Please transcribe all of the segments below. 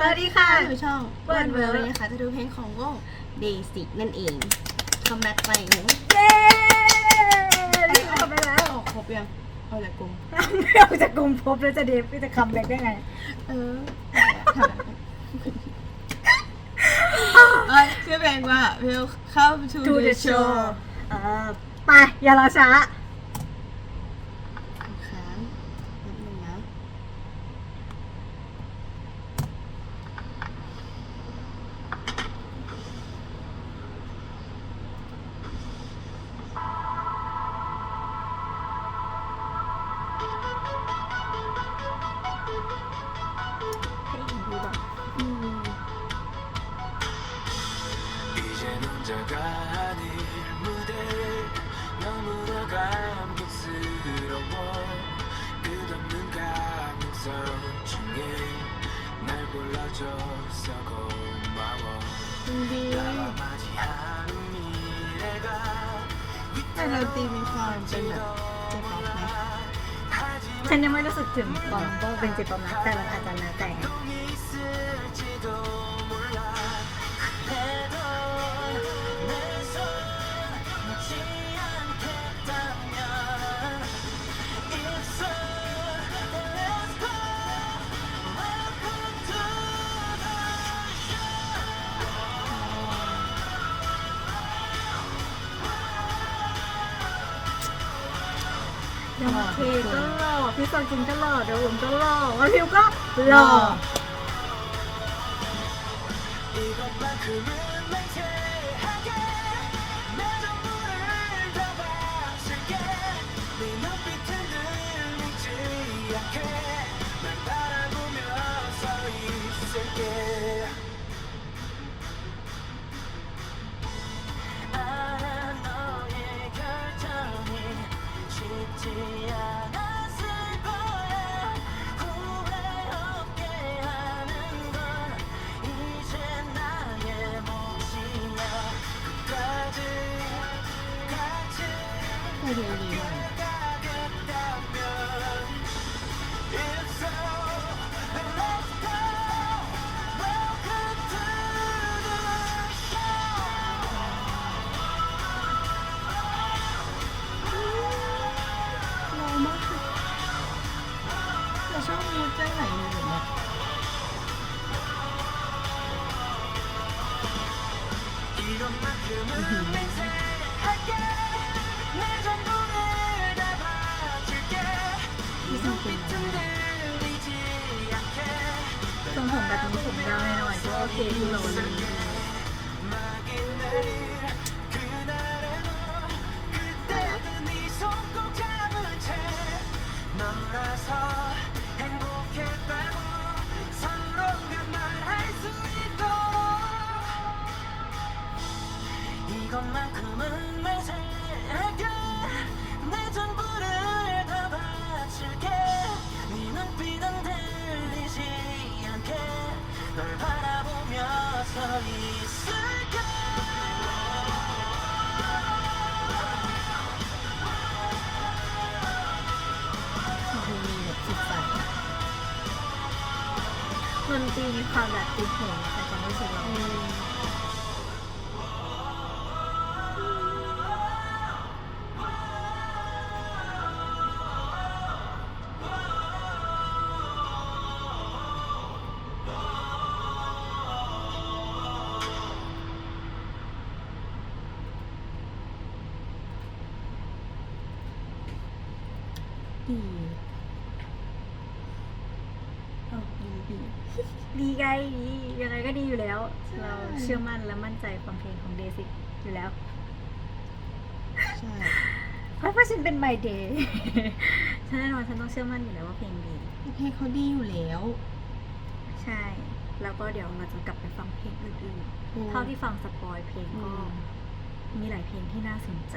สวัสดีค่ะอยู่ช่องเปิ้ลเวิร์เวิร์วันนี้นะคะจะดูเพลงของวง Daisy นั่นเองคัมแบ็กไปหนึ่งเย้รีบออกไปแล้วออกครบยังเอาแหละกลมไม่ออกจากกลุ่มพบแล้วจะเดฟจะคัมแบ็กได้ไง เออทำเอ้ยชื่อเพลงว่า Welcome to To the the show show เออไปอย่ารอช้า 이젠 혼자가 아닌 무대 너무나 감격스러워 끝없는 감성 중에 날 골라줘서 고마워 나와 맞이하미래가 แต่ดนตรีมีความเป็นแบบเจ๊ป๊ไหมฉันยังไม่รู้สึกถึงความว่เป็นเจป๊อปนะแต่มันอาจจะมาแต่ง 있을지 ยังเคก็หล่อพี่ซอนจินก็หล่อเดี๋ยวผมก็หล่อวันพิวก็หล่อ แต่ช่วงนี้เจ้าไหนอยู่เนี่ยอือหือ 이것만큼은 맹세할게 내 전부를 다 바칠게 มีแบบจิตใจดนตีมีความแบบติดหูแต่ความรู้สึกเราอืม ดีเออดีดีดีไงดียังไงก็ดีอยู่แล้วเราเชื่อมั่นและมั่นใจความเพลงของเดซิกอยู่แล้ว ใช่ เพราะว่าฉันเป็นไมเดย์ฉันแน่นอนฉันต้องเชื่อมั่นอยู่แล้วว่าเพลงดี เพลงเขาดีอยู่แล้วใช่ แล้วก็เดี๋ยวเราจะกลับไปฟังเพลงอื่นอืมๆเท่าที่ฟังสปอยเพลงอืก็มมีหลายเพลงที่น่าสนใจ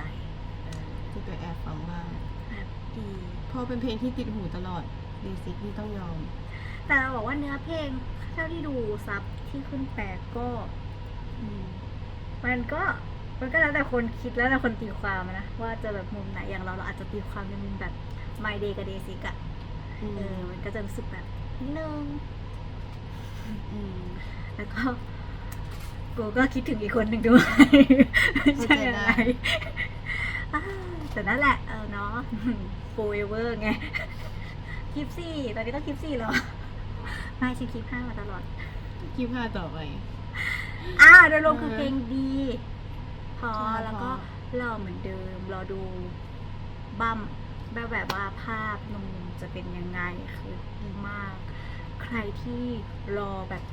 เออจะไปแอบฟังว่างแบบ ดีเพราะเป็นเพลงที่ติดหูตลอดเบสิกนี่ต้องยอม แต่เราบอกว่าเนื้อเพลงเท่าที่ดูซับที่ขึ้นแปลก็ อืมมันก็มันก็แล้วแต่คนคิดแล้วแต่คนตีความอะนะ ว่าจะแบบมุมไหนอย่างเราเราอาจจะตีความในมุมแบบ My Day กับ Day 6อะอืม เออมันก็จะรู้สึกแบบนิดนึง อืมแล้วก็กูก็คิดถึงอีกคนหนึ่งด้วยไม่ใช่อะไรอ่าแต่นั่นแหละเออเนาะ forever ไงคลิปสี่ตอนนี้ต้องคลิปสี่แล้วไม่ฉันคลิปห้ามาตลอด คลิปห้าต่อไป อ่าโดยรวมคือเพลงดี พอใช่แล้วก็พอรอเหมือนเดิม รอดูบัมแบบแบบว่าภาพนมจะเป็นยังไงคือดีมาก ใครที่รอแบบ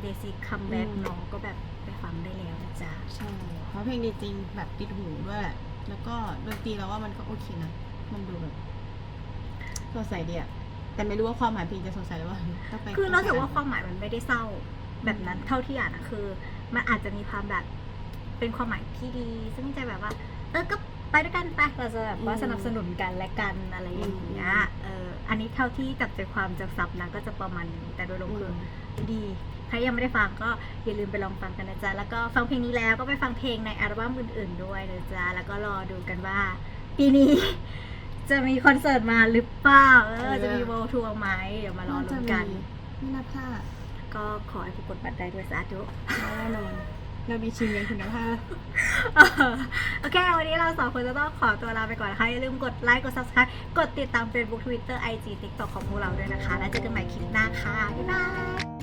เดซิคัมแบ็กน้องก็แบบไปฟังได้แล้วนะจ๊ะ ใช่ เพราะเพลงดีจริงแบบติดหูด้วยแหละแล้วก็ดนตรีเราว่ามันก็โอเคนะ มันดูแบบสดใสดีอะแต่ไม่รู้ว่าความหมายเพลงจะสดใสหรือเปล่าต้องไปคือเราถือว่าต้งไปความหมายมันไม่ได้เศร้าแบบนั้นเท่าที่อ่านอะคือ มันอาจจะมีความแบบเป็นความหมายที่ดี ซึ่งจะแบบว่า เออก็ไปด้วยกันไปเราจะแบบว่าสนับสนุนกันและกันอะไรอย่างเงี้ยเอออันนี้เท่าที่จับใจความจากศัพท์นะก็จะประมาณนี้แต่โดยรวมคือดีใครยังไม่ได้ฟังก็อย่าลืมไปลองฟังกันนะจ๊ะ แล้วก็ฟังเพลงนี้แล้วก็ไปฟังเพลงในอัลบั้มอื่นๆด้วยนะจ๊ะ แล้วก็รอดูกันว่า ปีนี้ จะมีคอนเสิร์ตมาหรือเปล่าเออจะมีโวลทัวร์ไหมเดี๋ยวมารอลุ้นกัน ไม่น่าพลาดก็ขอให้ผู้กดบัตรได้ด้วยสาธุแน่นอนเรามีชิมยังคุณภาพโอเค วันนี้เราสองคนจะต้องขอตัวลาไปก่อนนะคะอย่าลืมกดไลค์ กด subscribe กดติดตาม Facebook Twitter IG TikTok ของพวกเราด้วยนะคะ แล้วเจอกันใหม่คลิปหน้าค่ะ บ๊ายบาย